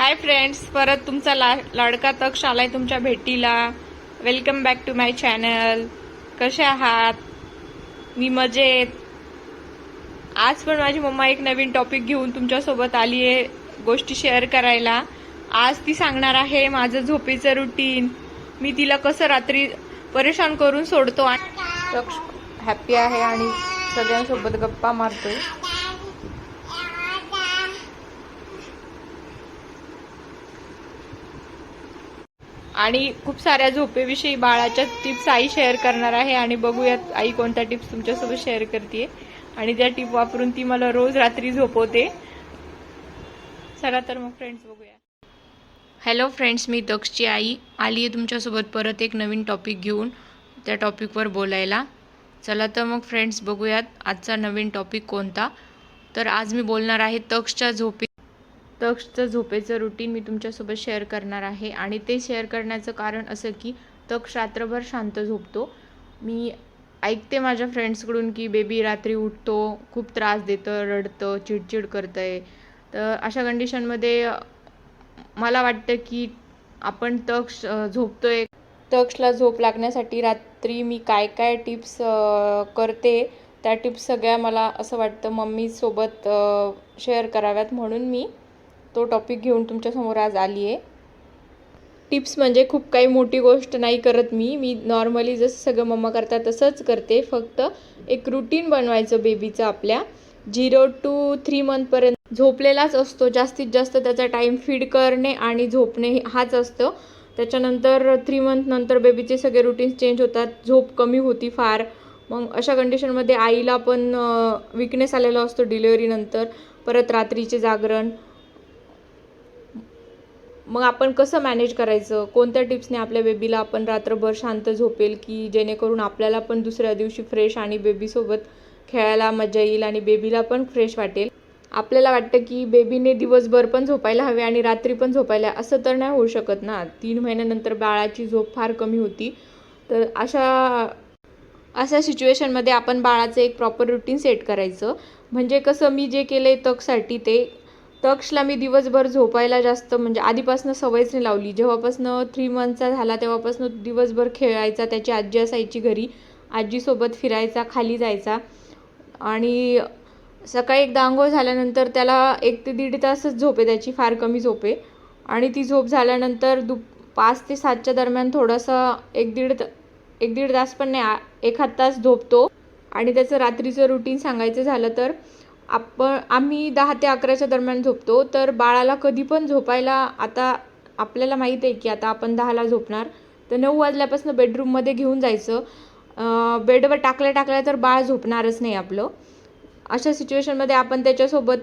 Hi friends परत तुमचा ला लाडका तक्ष आलाय तुमच्या भेटीला. Welcome back to my channel कसे आहात? मी मजेत. आज पण माझी मम्मा एक नवीन टॉपिक घेऊन तुमच्यासोबत आली आहे गोष्टी शेअर करायला. आज ती सांगणार आहे माझं झोपेचं रुटीन मी तिला कसं रात्री परेशान करून सोडतो. आणि तक्ष हॅप्पी आहे आणि सगळ्यांसोबत गप्पा मारतोय. आणि खूप साऱ्या झोपेविषयी बाळाच्या टिप्स आई शेअर करणार आहे आणि बघूयात आई कोणत्या टिप्स तुमच्यासोबत शेअर करते आणि त्या टिप वापरून ती मला रोज रात्री झोपवते. चला तर मग फ्रेंड्स बघूया. हॅलो फ्रेंड्स मी दक्षची आई. आली आहे तुमच्यासोबत परत एक नवीन टॉपिक घेऊन त्या टॉपिकवर बोलायला. चला तर मग फ्रेंड्स बघूयात आजचा नवीन टॉपिक कोणता. तर आज मी बोलणार आहे तक्षच्या झोपे तक्षचं झोपेचं रुटीन मी तुमच्यासोबत शेअर करणार आहे. आणि ते शेअर करण्याचं कारण असं की तक्ष रात्रभर शांत झोपतो. मी ऐकते माझ्या फ्रेंड्सकडून की बेबी रात्री उठतो खूप त्रास देतं रडतं चिडचिड करतं आहे तर अशा कंडिशनमध्ये मला वाटतं की आपण तक्ष झोपतो झोपतोय. तक्षला झोप लागण्यासाठी रात्री मी काय काय टिप्स करते त्या टिप्स सगळ्या मला असं वाटतं मम्मीसोबत शेअर कराव्यात म्हणून मी. तो टॉपिक घेऊन तुमच्यासमोर आज आली आहे टिप्स म्हणजे खूप काही मोठी गोष्ट नाही करत मी. मी नॉर्मली जसं सगळं मम्मा करतात तसंच करते. फक्त एक रुटीन बनवायचं बेबीचं आपल्या. झिरो टू थ्री मंथपर्यंत झोपलेलाच असतो. जास्तीत जास्त त्याचा टाईम फीड करणे आणि झोपणे हाच असतं. त्याच्यानंतर थ्री मंथनंतर बेबीचे सगळे रुटीन्स चेंज होतात. झोप कमी होती फार. मग अशा कंडिशनमध्ये आईला पण विकनेस आलेला असतो डिलिव्हरीनंतर परत रात्रीचे जागरण. मग आपण कसं मॅनेज करायचं? कोणत्या टिप्सने आपल्या बेबीला आपण रात्रभर शांत झोपेल की जेणेकरून आपल्याला पण दुसऱ्या दिवशी फ्रेश आणि बेबीसोबत खेळायला मजा येईल आणि बेबीला पण फ्रेश वाटेल? आपल्याला वाटतं की बेबीने दिवसभर पण झोपायला हवे आणि रात्री पण झोपायला असं तर नाही होऊ शकत ना. तीन महिन्यानंतर बाळाची झोप फार कमी होती. तर अशा अशा सिच्युएशनमध्ये आपण बाळाचं एक प्रॉपर रुटीन सेट करायचं. म्हणजे कसं मी जे केलं आहे तकसाठी ते तक्षला मी दिवसभर झोपायला जास्त म्हणजे आधीपासून सवयच नाही लावली. जेव्हापासनं थ्री मंथचा झाला तेव्हापासून दिवसभर खेळायचा त्याची आजी असायची घरी. आजीसोबत फिरायचा खाली जायचा. आणि सकाळी एकदा आंघोळ झाल्यानंतर त्याला एक ते दीड तासच झोपे त्याची फार कमी झोपे आणि ती झोप झाल्यानंतर दु पाच ते सातच्या दरम्यान थोडासा एक दीड त एक दीड तास पण नाही एखाद तास झोपतो. आणि त्याचं रात्रीचं रुटीन सांगायचं झालं तर आपण आम्ही दहा ते अकराच्या दरम्यान झोपतो तर बाळाला कधी पण झोपायला आता आपल्याला माहीत आहे की आता आपण दहाला झोपणार. तर नऊ वाजल्यापासून बेडरूममध्ये घेऊन जायचं. बेडवर टाकल्या टाकल्या तर बाळ झोपणारच नाही आपलं. अशा सिच्युएशनमध्ये आपण त्याच्यासोबत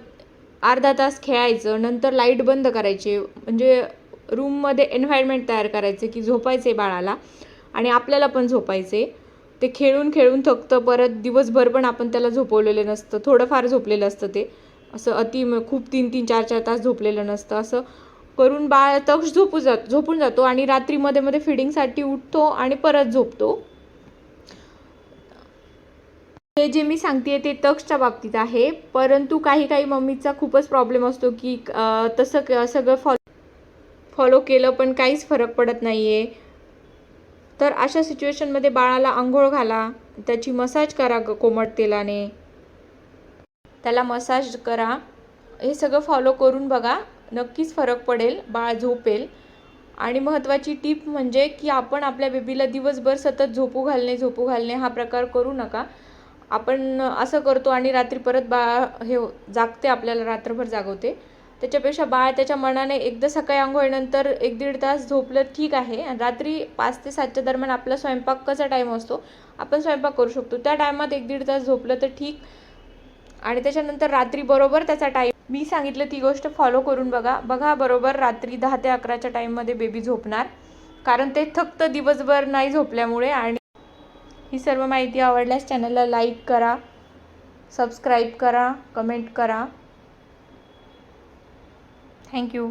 अर्धा तास खेळायचं नंतर लाइट बंद करायचे. म्हणजे रूममध्ये एन्व्हायरमेंट तयार करायचे की झोपायचे बाळाला आणि आपल्याला पण झोपायचे ते खेळून खेळून थकतं. परत दिवसभर पण आपण त्याला झोपवलेलं नसतं. थोडंफार झोपलेलं असतं ते. असं अति खूप तीन तीन चार चार तास झोपलेलं नसतं. असं करून बाळ तक्ष झोपू जात झोपून जातो आणि रात्री मध्ये मध्ये फिडिंगसाठी उठतो आणि परत झोपतो. हे जे मी सांगते ते तक्षच्या बाबतीत आहे. परंतु काही काही मम्मीचा खूपच प्रॉब्लेम असतो की तसं क- सगळं फॉलो फॉलो केलं पण काहीच फरक पडत नाही आहे तर अशा सिच्युएशनमध्ये बाळाला आंघोळ घाला त्याची मसाज करा कोमट तेलाने. त्याला मसाज करा. हे सगळं फॉलो करून बघा. नक्कीच फरक पडेल बाळ झोपेल. आणि महत्त्वाची टीप म्हणजे की आपण आपल्या बेबीला दिवसभर सतत झोपू घालणे झोपू घालणे हा प्रकार करू नका. आपण असं करतो आणि रात्री परत बाळ हे जागते आपल्याला रात्रभर जागवते. त्याच्यापेक्षा बाळ त्याच्या मनाने एकदा सकाळी आंघोळीनंतर एक दीड तास झोपलं ठीक आहे. आणि रात्री पाच ते सातच्या दरम्यान आपला स्वयंपाकाचा टाईम असतो आपण स्वयंपाक करू शकतो. त्या टायमात एक दीड तास झोपलं तर ठीक. आणि त्याच्यानंतर रात्री बरोबर त्याचा टाईम मी सांगितलं ती गोष्ट फॉलो करून बघा. बघा बरोबर रात्री दहा ते अकराच्या टाईममध्ये बेबी झोपणार. कारण ते थक्त दिवसभर नाही झोपल्यामुळे. आणि ही सर्व माहिती आवडल्यास चॅनलला लाईक करा सबस्क्राईब करा कमेंट करा. थँक्यू